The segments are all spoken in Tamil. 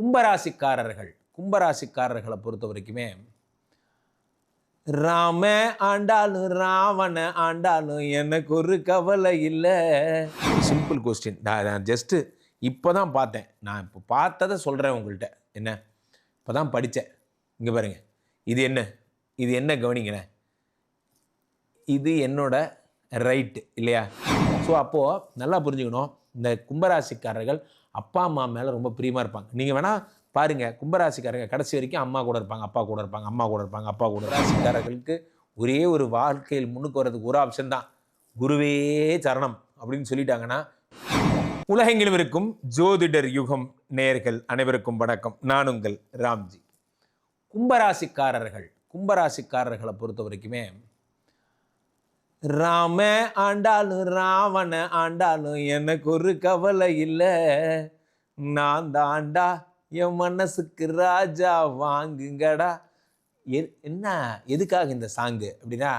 கும்பராசிக்காரர்கள் கும்பராசிக்காரர்களை பொறுத்த வரைக்குமே ராம ஆண்டாலும் ராவண ஆண்டாலும் எனக்கு ஒரு கவலை இல்லை. சிம்பிள் கொஸ்டின் நான் ஜஸ்ட்டு இப்போ தான் பார்த்தேன். நான் இப்போ பார்த்ததை சொல்கிறேன் உங்கள்கிட்ட என்ன? இப்போ தான் படித்தேன் இங்கே பாருங்கள் இது என்ன? இது என்ன கவனிங்களேன் இது என்னோட ரைட்டு இல்லையா? ஸோ அப்போது நல்லா புரிஞ்சுக்கணும். இந்த கும்பராசிக்காரர்கள் அப்பா அம்மா மேலே ரொம்ப பிரியமாக இருப்பாங்க. நீங்கள் வேணால் பாருங்கள் கும்பராசிக்காரங்க கடைசி வரைக்கும் அம்மா கூட இருப்பாங்க அப்பா கூட இருப்பாங்க அம்மா கூட இருப்பாங்க அப்பா கூட ராசிக்காரர்களுக்கு ஒரே ஒரு வாழ்க்கையில் முன்னுக்கு வர்றதுக்கு ஒரு ஆப்ஷன் தான். குருவே சரணம் அப்படின்னு சொல்லிட்டாங்கன்னா உலகெங்கிலும் இருக்கும் ஜோதிடர் யுகம் நேயர்கள் அனைவருக்கும் வணக்கம். நான் உங்கள் ராம்ஜி. கும்பராசிக்காரர்கள் கும்பராசிக்காரர்களை பொறுத்த வரைக்குமே ராம ஆண்டாலும் ராவண ஆண்டாலும் எனக்கு ஒரு கவலை இல்லை. நான் தாண்டா என் மனசுக்கு ராஜா வாங்குங்கடா. எ என்ன எதுக்காக இந்த சாங்கு? அப்படின்னா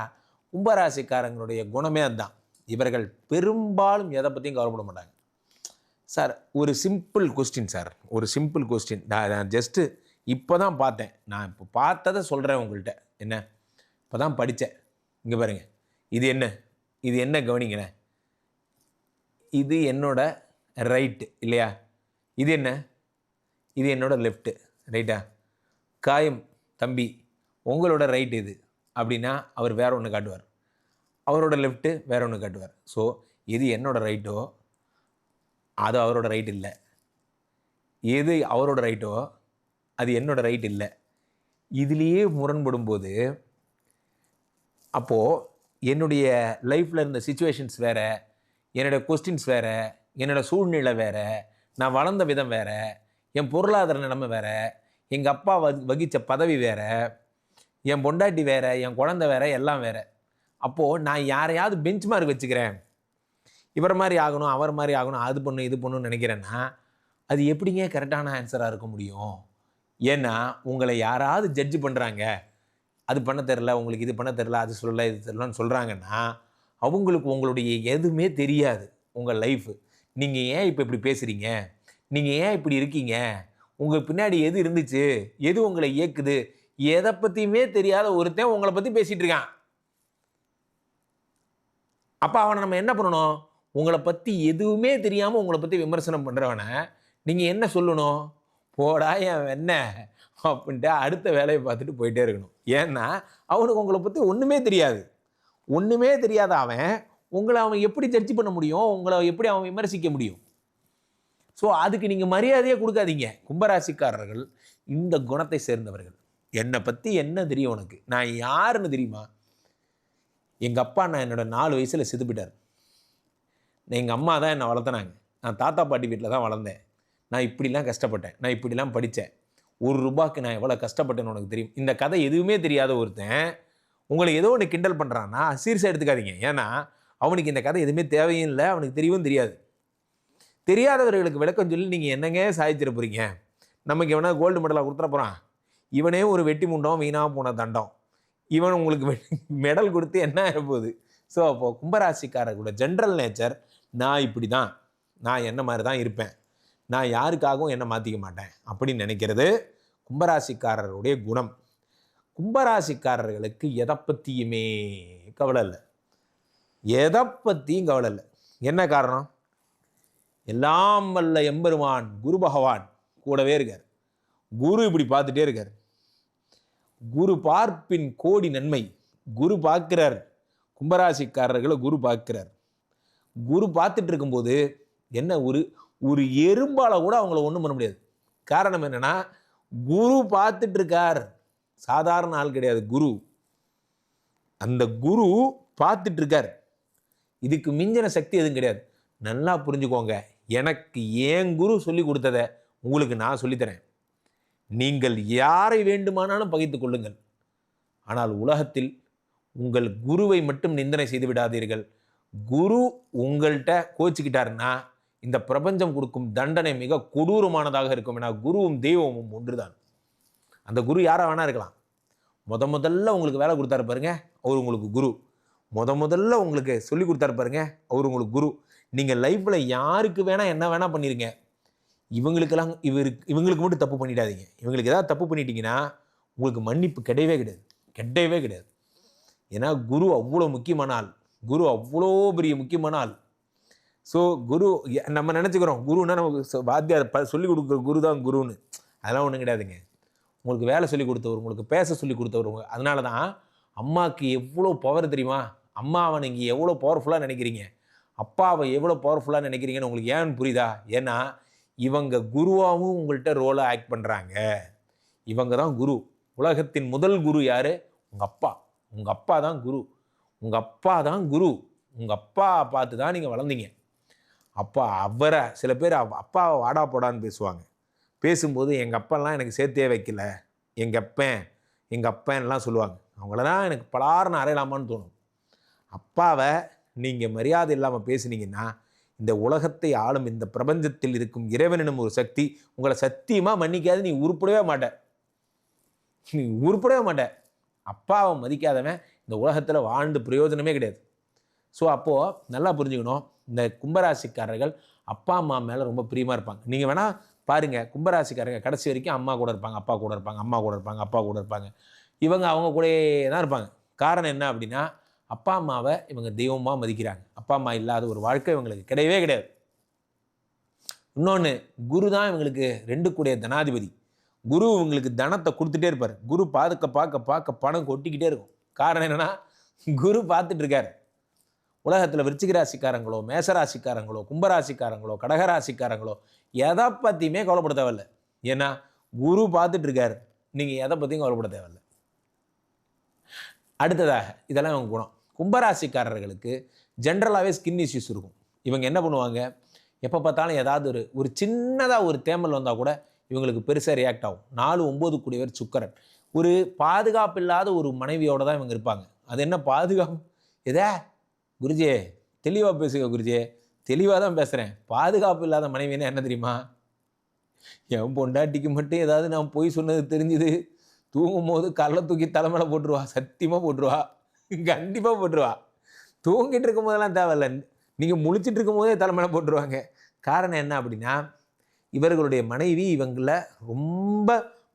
கும்பராசிக்காரங்களுடைய குணமே அதுதான். இவர்கள் பெரும்பாலும் எதை பற்றியும் கவலைப்பட மாட்டாங்க. சார் ஒரு சிம்பிள் கொஸ்டின் சார். ஒரு சிம்பிள் கொஸ்டின் நான் நான் ஜஸ்ட்டு இப்போ தான் பார்த்தேன். நான் இப்போ பார்த்ததை சொல்கிறேன் உங்கள்கிட்ட என்ன? இப்போ தான் படித்தேன் இங்கே பாருங்கள் இது என்ன? இது என்ன கவனிக்கிறேன் இது என்னோட ரைட்டு இல்லையா? இது என்ன? இது என்னோட லெஃப்ட்டு ரைட்டா காயம் தம்பி உங்களோட ரைட் இது. அப்படின்னா அவர் வேற ஒன்று காட்டுவார். அவரோட லெஃப்ட்டு வேற ஒன்று காட்டுவார். ஸோ இது என்னோட ரைட்டோ அது அவரோட ரைட் இல்லை. எது அவரோட ரைட்டோ அது என்னோட ரைட் இல்லை. இதுலேயே முரண்படும் போது அப்போது என்னுடைய லைஃப்பில் இருந்த சுச்சுவேஷன்ஸ் வேறு என்னோடய கொஸ்டின்ஸ் வேறு என்னோடய சூழ்நிலை வேறு நான் வளர்ந்த விதம் வேறு என் பொருளாதார நிலைமை வேறு எங்கள் அப்பா வகித்த பதவி வேறு என் பொண்டாட்டி வேறு என் குழந்த வேறு எல்லாம் வேறு. அப்போது நான் யாரையாவது பெஞ்ச் மார்க் வச்சுக்கிறேன். இவர் மாதிரி ஆகணும் அவர் மாதிரி ஆகணும் அது பண்ணும் இது பண்ணணும்னு நினைக்கிறேன்னா அது எப்படிங்க கரெக்டான ஆன்சராக இருக்க முடியும்? ஏன்னா உங்களை யாராவது ஜட்ஜ் பண்ணுறாங்க அது பண்ண தெரில உங்களுக்கு இது பண்ண தெரில அது சொல்லல இது தெரிலன்னு சொல்கிறாங்கன்னா அவங்களுக்கு உங்களுடைய எதுவுமே தெரியாது உங்கள் லைஃபு நீங்கள் ஏன் இப்போ இப்படி பேசுகிறீங்க நீங்கள் ஏன் இப்படி இருக்கீங்க? உங்கள் பின்னாடி எது இருந்துச்சு? எது உங்களை இயக்குது? எதை பற்றியுமே தெரியாத ஒருத்தன் உங்களை பற்றி பேசிகிட்டு இருக்கான். அப்போ அவனை நம்ம என்ன பண்ணணும்? உங்களை பற்றி எதுவுமே தெரியாமல் உங்களை பற்றி விமர்சனம் பண்ணுறவனை நீங்கள் என்ன சொல்லணும்? போடா என் என்ன அப்படின்ட்டு அடுத்த வேலையை பார்த்துட்டு போயிட்டே இருக்கணும். ஏன்னா அவனுக்கு உங்களை பற்றி ஒன்றுமே தெரியாது. ஒன்றுமே தெரியாத அவன் உங்களை அவன் எப்படி சர்ச்சை பண்ண முடியும்? உங்களை எப்படி அவன் விமர்சிக்க முடியும்? ஸோ அதுக்கு நீங்கள் மரியாதையே கொடுக்காதீங்க. கும்பராசிக்காரர்கள் இந்த குணத்தை சேர்ந்தவர்கள். என்னை பற்றி என்ன தெரியும் உனக்கு? நான் யாருன்னு தெரியுமா? எங்கள் அப்பா நான் என்னோட நாலு வயசில் செதுப்பிட்டார் எங்கள் அம்மா தான் என்னை வளர்த்துனாங்க. நான் தாத்தா பாட்டி வீட்டில் தான் வளர்ந்தேன். நான் இப்படிலாம் கஷ்டப்பட்டேன். நான் இப்படிலாம் படித்தேன். ஒரு ரூபாய்க்கு நான் எவ்வளோ கஷ்டப்பட்டேன்னு உனக்கு தெரியும். இந்த கதை எதுவுமே தெரியாத ஒருத்தன் உங்களை ஏதோ ஒன்று கிண்டல் பண்ணுறான்னா சீரியஸாக எடுத்துக்காதீங்க ஏன்னா அவனுக்கு இந்த கதை எதுவுமே தேவையும் இல்லை அவனுக்கு தெரியவும் தெரியாது. தெரியாதவர்களுக்கு விளக்கம் சொல்லி நீங்கள் என்னங்க சாதிச்சிட போகிறீங்க நமக்கு எவனா கோல்டு மெடலாக கொடுத்துட போகிறான் இவனே ஒரு வெட்டி முண்டம் வீணாக போன தண்டம். இவன் உங்களுக்கு மெடல் கொடுத்து என்ன ஆக போகுது? ஸோ அப்போது கும்பராசிக்காரர்களோட ஜென்ரல் நேச்சர் நான் இப்படி தான் நான் என்ன மாதிரி தான் இருப்பேன்? நான் யாருக்காகவும் என்னை மாற்றிக்க மாட்டேன் அப்படின்னு நினைக்கிறது கும்பராசிக்காரருடைய குணம். கும்பராசிக்காரர்களுக்கு எதை பற்றியுமே கவலை இல்லை. எதை பற்றியும் கவலை இல்லை. என்ன காரணம்? எல்லாம் வல்ல எம்பெருமான் குரு பகவான் கூடவே இருக்கார். குரு இப்படி பார்த்துட்டே இருக்கார். குரு பார்ப்பின் கோடி நன்மை. குரு பார்க்கிறார். கும்பராசிக்காரர்களை குரு பார்க்கிறார். குரு பார்த்துட்டு இருக்கும்போது என்ன ஒரு ஒரு எறும்பால் கூட அவங்கள ஒன்றும் பண்ண முடியாது. காரணம் என்னென்னா குரு பார்த்துட்ருக்கார். சாதாரண ஆள் கிடையாது குரு. அந்த குரு பார்த்துட்ருக்கார். இதுக்கு மிஞ்சின சக்தி எதுவும் கிடையாது. நல்லா புரிஞ்சுக்கோங்க எனக்கு ஏன் குரு சொல்லி கொடுத்ததை உங்களுக்கு நான் சொல்லித்தரேன் நீங்கள் யாரை வேண்டுமானாலும் பகைத்துக் கொள்ளுங்கள். ஆனால் உலகத்தில் உங்கள் குருவை மட்டும் நிந்தனை செய்து விடாதீர்கள். குரு உங்கள்கிட்ட கோச்சிக்கிட்டாருன்னா இந்த பிரபஞ்சம் கொடுக்கும் தண்டனை மிக கொடூரமானதாக இருக்கும் ஏன்னா குருவும் தெய்வமும் ஒன்றுதான். அந்த குரு யாராக வேணா இருக்கலாம். முத முதல்ல உங்களுக்கு வேலை கொடுத்தாரு பாருங்க அவர் உங்களுக்கு குரு. முத முதல்ல உங்களுக்கு சொல்லி கொடுத்தாரு பாருங்க அவர் உங்களுக்கு குரு. நீங்கள் லைஃப்பில் யாருக்கு வேணால் என்ன வேணால் பண்ணிடுங்க இவங்களுக்கெல்லாம் இவருக்கு இவங்களுக்கு மட்டும் தப்பு பண்ணிடாதீங்க. இவங்களுக்கு ஏதாவது தப்பு பண்ணிட்டீங்கன்னா உங்களுக்கு மன்னிப்பு கிடையவே கிடையாது. கிடையவே கிடையாது. ஏன்னா குரு அவ்வளோ முக்கியமான ஆள். குரு அவ்வளோ பெரிய முக்கியமான ஆள். ஸோ குரு நம்ம நினச்சிக்கிறோம் குருன்னா நமக்கு வாத்தியார் ப சொல்லிக் கொடுக்குற குரு தான் குருன்னு. அதெல்லாம் ஒன்றும் கிடையாதுங்க. உங்களுக்கு வேலை சொல்லி கொடுத்தவர் உங்களுக்கு பேச சொல்லி கொடுத்தவர் அதனால தான் அம்மாவுக்கு எவ்வளோ பவர் தெரியுமா? அம்மாவை நீங்கள் எவ்வளோ பவர்ஃபுல்லாக நினைக்கிறீங்க? அப்பாவை எவ்வளோ பவர்ஃபுல்லாக நினைக்கிறீங்கன்னு உங்களுக்கு ஏன்னு புரியுதா? ஏன்னா இவங்க குருவாகவும் உங்கள்கிட்ட ரோலை ஆக்ட் பண்ணுறாங்க இவங்க தான் குரு. உலகத்தின் முதல் குரு யார்? உங்கள் அப்பா. உங்கள் அப்பா தான் குரு. உங்கள் அப்பா தான் குரு. உங்கள் அப்பா பார்த்து தான் நீங்கள் வளர்ந்தீங்க. அப்பா அவரை சில பேர் அப்பாவை வாடா போடான்னு பேசுவாங்க. பேசும்போது எங்கள் அப்பெல்லாம் எனக்கு சேர்த்தே வைக்கல. எங்கள் அப்பன் எங்கள் அப்பன்லாம் சொல்லுவாங்க. அவங்களெல்லாம் எனக்கு பலார்னு அறையலாமான்னு தோணும். அப்பாவை நீங்கள் மரியாதை இல்லாமல் பேசுனீங்கன்னா இந்த உலகத்தை ஆளும் இந்த பிரபஞ்சத்தில் இருக்கும் இறைவனிடம் ஒரு சக்தி உங்களை சத்தியமாக மன்னிக்காது நீ உருப்படவே மாட்ட. நீ உருப்படவே மாட்ட. அப்பாவை மதிக்காதவன் இந்த உலகத்தில் வாழ்ந்து பிரயோஜனமே கிடையாது. ஸோ அப்போது நல்லா புரிஞ்சுக்கணும். இந்த கும்பராசிக்காரர்கள் அப்பா அம்மா மேலே ரொம்ப பிரியமாக இருப்பாங்க. நீங்கள் வேணால் பாருங்கள் கும்பராசிக்காரங்க கடைசி வரைக்கும் அம்மா கூட இருப்பாங்க அப்பா கூட இருப்பாங்க அம்மா கூட இருப்பாங்க அப்பா கூட இருப்பாங்க. இவங்க அவங்க கூடயே தான் இருப்பாங்க. காரணம் என்ன அப்படின்னா அப்பா அம்மாவை இவங்க தெய்வமாக மதிக்கிறாங்க. அப்பா அம்மா இல்லாத ஒரு வாழ்க்கை இவங்களுக்கு கிடையவே கிடையாது. இன்னொன்று குரு தான் இவங்களுக்கு ரெண்டு கூடிய தனாதிபதி. குரு இவங்களுக்கு தனத்தை கொடுத்துட்டே இருப்பார். குரு பார்க்க பார்க்க பார்க்க பணம் கொட்டிக்கிட்டே இருக்கும். காரணம் என்னென்னா குரு பார்த்துட்ருக்காரு உலகத்தில் விருச்சிக ராசிக்காரங்களோ மேசராசிக்காரங்களோ கும்பராசிக்காரங்களோ கடகராசிக்காரங்களோ எதை பற்றியுமே கவலைப்பட தேவையில்ல. ஏன்னா குரு பார்த்துட்ருக்காரு நீங்கள் எதை பற்றியும் கவலைப்பட தேவையில்ல. அடுத்ததாக இதெல்லாம் இவங்க குணம். கும்பராசிக்காரர்களுக்கு ஜென்ரலாகவே ஸ்கின் இஷ்யூஸ் இருக்கும். இவங்க என்ன பண்ணுவாங்க? எப்போ பார்த்தாலும் ஏதாவது ஒரு ஒரு சின்னதாக ஒரு தேமல் வந்தால் கூட இவங்களுக்கு பெருசாக ரியாக்ட் ஆகும். நாலு ஒம்பது கூடியவர் சுக்கரன். ஒரு பாதுகாப்பு இல்லாத ஒரு மனைவியோடு தான் இவங்க இருப்பாங்க. அது என்ன பாதுகாப்பு? எதா? குருஜியே தெளிவாக பேசுங்க குருஜே. தெளிவாக தான் பேசுகிறேன் பாதுகாப்பு இல்லாத மனைவின்னா என்ன தெரியுமா? என் பொண்டாட்டிக்கு மட்டும் ஏதாவது நான் பொய் சொன்னது தெரிஞ்சுது. தூங்கும் போது கல்லை தூக்கி தலைமையில் போட்டுருவா. சத்தியமாக போட்டுருவா. கண்டிப்பாக போட்டுருவா. தூங்கிட்டு இருக்கும் போதெல்லாம் தேவையில்ல. நீங்கள் முழிச்சிட்டு இருக்கும் போதே தலைமையில் போட்டுருவாங்க. காரணம் என்ன அப்படின்னா இவர்களுடைய மனைவி இவங்கள ரொம்ப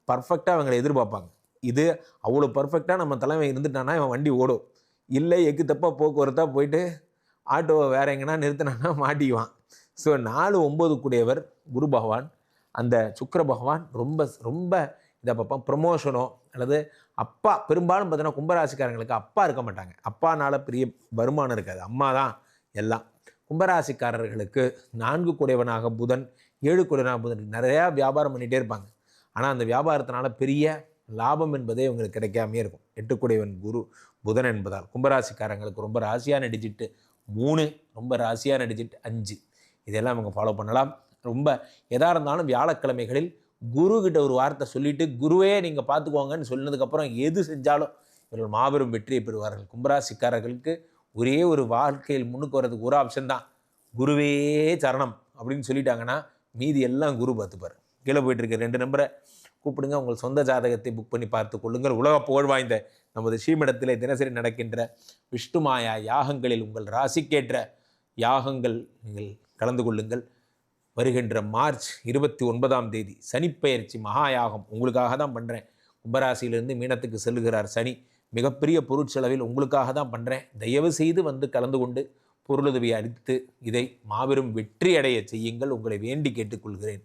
பர்ஃபெக்டாக அவங்களை எதிர்பார்ப்பாங்க. இது அவ்வளோ பர்ஃபெக்டாக நம்ம தலைமை இருந்துட்டானா இவன் வண்டி ஓடும். இல்லை எக்கு தப்பாக போக்குவரத்தாக போயிட்டு ஆட்டோவை வேற எங்கன்னா நிறுத்தினானா மாட்டிக்குவான். ஸோ நாலு ஒம்பது கூடியவர் குரு பகவான். அந்த சுக்கர பகவான் ரொம்ப ரொம்ப இதை பார்ப்போம் ப்ரமோஷனோ அல்லது அப்பா பெரும்பாலும் பார்த்தீங்கன்னா கும்பராசிக்காரங்களுக்கு அப்பா இருக்க மாட்டாங்க. அப்பானால் பெரிய வருமானம் இருக்காது. அம்மா தான் எல்லாம். கும்பராசிக்காரர்களுக்கு நான்கு கூடையவனாக புதன் ஏழு கூடையவனாக புதன். நிறையா வியாபாரம் பண்ணிகிட்டே இருப்பாங்க. ஆனால் அந்த வியாபாரத்தினால பெரிய லாபம் என்பதே இவங்களுக்கு கிடைக்காமே இருக்கும். எட்டுக்குடையவன் குரு. புதன் என்பதால் கும்பராசிக்காரங்களுக்கு ரொம்ப ராசியான நடிச்சிட்டு மூணு ரொம்ப ராசியாக நடிச்சிட்டு அஞ்சு. இதெல்லாம் அவங்க ஃபாலோ பண்ணலாம். ரொம்ப எதாக இருந்தாலும் வியாழக்கிழமைகளில் குரு கிட்ட ஒரு வார்த்தை சொல்லிவிட்டு குருவே நீங்கள் பார்த்துக்கோங்கன்னு சொன்னதுக்கப்புறம் எது செஞ்சாலும் இவர்கள் மாபெரும் வெற்றியை பெறுவார்கள். கும்பராசிக்காரர்களுக்கு ஒரே ஒரு வாழ்க்கையில் முன்னுக்கு வர்றதுக்கு ஒரு ஆப்ஷன் தான். குருவே சரணம் அப்படின்னு சொல்லிட்டாங்கன்னா மீதி எல்லாம் குரு பார்த்துப்பார். கீழே போயிட்டுருக்க ரெண்டு நம்பரை கூப்பிடுங்க. உங்கள் சொந்த ஜாதகத்தை புக் பண்ணி பார்த்து கொள்ளுங்கள். உலக புகழ் வாய்ந்த நமது ஸ்ரீமடத்திலே தினசரி நடக்கின்ற விஷ்ணுமாயா யாகங்களில் உங்கள் ராசிக்கேற்ற யாகங்கள் நீங்கள் கலந்து கொள்ளுங்கள். வருகின்ற மார்ச் இருபத்தி ஒன்பதாம் தேதி சனிப்பெயர்ச்சி மகா யாகம் உங்களுக்காக தான் பண்ணுறேன் கும்பராசியிலிருந்து மீனத்துக்கு செல்லுகிறார் சனி. மிகப்பெரிய பொருட்செலவில் உங்களுக்காக தான் பண்ணுறேன் தயவு செய்து வந்து கலந்து கொண்டு பொருளுதவி அளித்து இதை மாபெரும் வெற்றி அடைய செய்யுங்கள். உங்களை வேண்டி கேட்டுக்கொள்கிறேன்